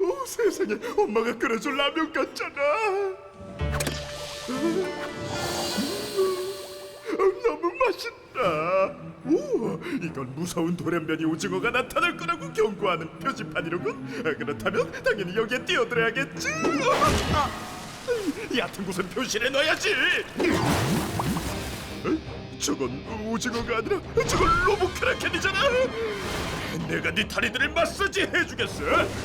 오, 세상에 엄마가 끓여준 라면 같잖아. 음, 너무 맛있다. 오, 이건 무서운 돌연변이 오징어가 나타날 거라고 경고하는 표지판이로군. 아, 그렇다면 당연히 여기에 뛰어들어야겠지. 아, 얕은 곳은 표시해 넣어야지. 어? 저건 오징어가 아니라 저건 로봇 크라켄이잖아. 내가 네 다리들을 마사지 해주겠어.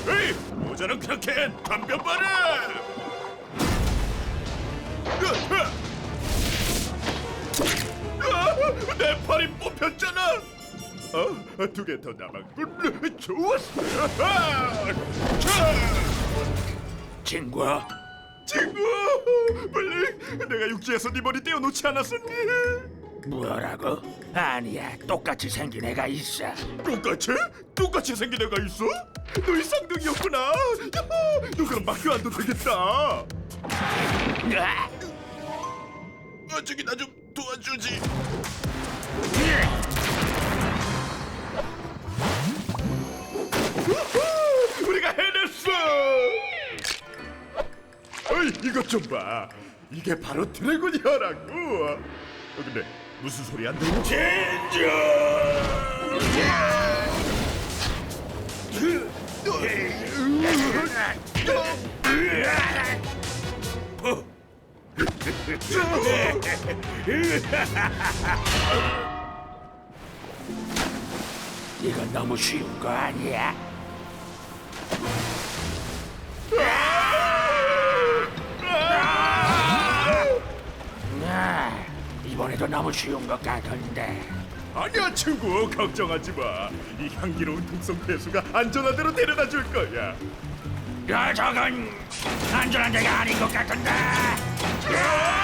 에이, 모자는 크라켄! 아, 뽑혔잖아. 어, 두개 더 남았군. 좋았어. 아, 자, 친구, 친구, 블링, 내가 육지에서 네 머리 떼어놓지 않았었니? 뭐라고? 아니야, 똑같이 생긴 애가 있어. 똑같이? 똑같이 생긴 애가 있어? 너희 쌍둥이였구나. 야호, 누구랑 맡겨 안 둬도 되겠다. 으아! 아, 저기 나 좀 도와주지. 이, 이것 좀 봐. 이게 바로 드래곤 혀라고. 어, 근데 무슨 소리 안 들리지? 이건 너무 쉬운 거 아니야? 이번에도 너무 쉬운 것 같은데. 아니야 친구 걱정하지 마. 이 향기로운 독성 폐수가 안전한 데로 데려다 줄 거야. 야, 저건 안전한 데가 아닌 것 같은데. 아!